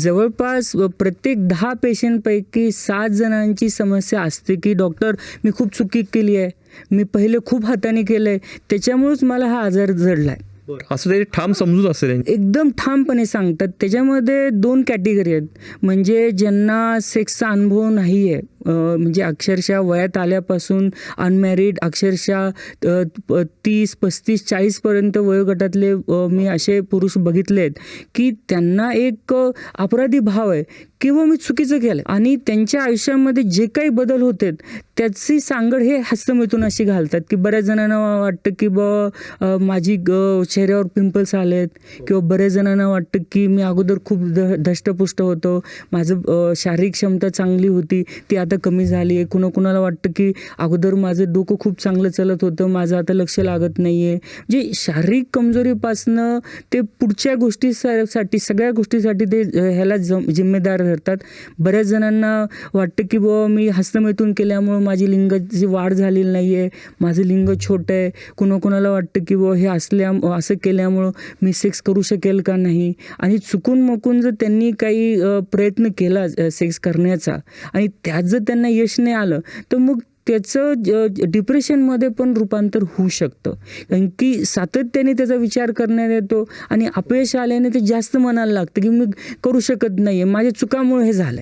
जवळपास प्रत्येक दहा पेशंटपैकी सात जणांची समस्या असते की डॉक्टर मी खूप चुकी केली आहे. मी पहिले खूप हाताने केलं आहे त्याच्यामुळेच मला हा आजार जडला आहे असं तरी ठाम समजूत असेल. एकदम ठामपणे सांगतात. त्याच्यामध्ये दोन कॅटेगरी आहेत. म्हणजे ज्यांना सेक्सचा अनुभव नाही आहे म्हणजे अक्षरशः वयात आल्यापासून अनमॅरिड अक्षरशः प- तीस पस्तीस चाळीसपर्यंत वयोगटातले मी असे पुरुष बघितले आहेत की त्यांना एक अपराधी भाव आहे किंवा मी चुकीचं केलं आणि त्यांच्या आयुष्यामध्ये जे काही बदल होते त्याची सांगड हे हस्तमैथून अशी घालतात की बऱ्याच जणांना वाटतं की ब माझी ग- चेहऱ्यावर पिंपल्स आलेत किंवा बऱ्याच जणांना वाटतं की मी अगोदर खूप ध धष्टपुष्ट होतो माझं शारीरिक क्षमता चांगली होती ती आता कमी झाली आहे. कुणा कुणाला वाटतं की अगोदर माझं डोकं खूप चांगलं चालत होतं माझं आता लक्ष लागत नाही आहे म्हणजे शारीरिक कमजोरीपासनं ते पुढच्या गोष्टीसाठी सगळ्या गोष्टीसाठी ते ह्याला जम जिम्मेदार धरतात. बऱ्याच जणांना वाटतं की बुवा मी हस्तमैथून केल्यामुळं माझी लिंगाची वाढ झालेली नाही आहे माझं लिंग छोटं आहे. कुणा कुणाला वाटतं की बुवा हे असल्या असं केल्यामुळं मी सेक्स करू शकेल का नाही? आणि चुकून मकून जर त्यांनी काही प्रयत्न केला सेक्स करण्याचा आणि त्यात जर जर त्यांना यश नाही आलं तर मग त्याचं ज- डिप्रेशनमध्ये पण रूपांतर होऊ शकतं. कारण की सातत्याने त्याचा विचार करण्यात येतो आणि अपयश आल्याने ते जास्त मनाला लागतं की मी करू शकत नाही आहे माझ्या चुकामुळे हे झालं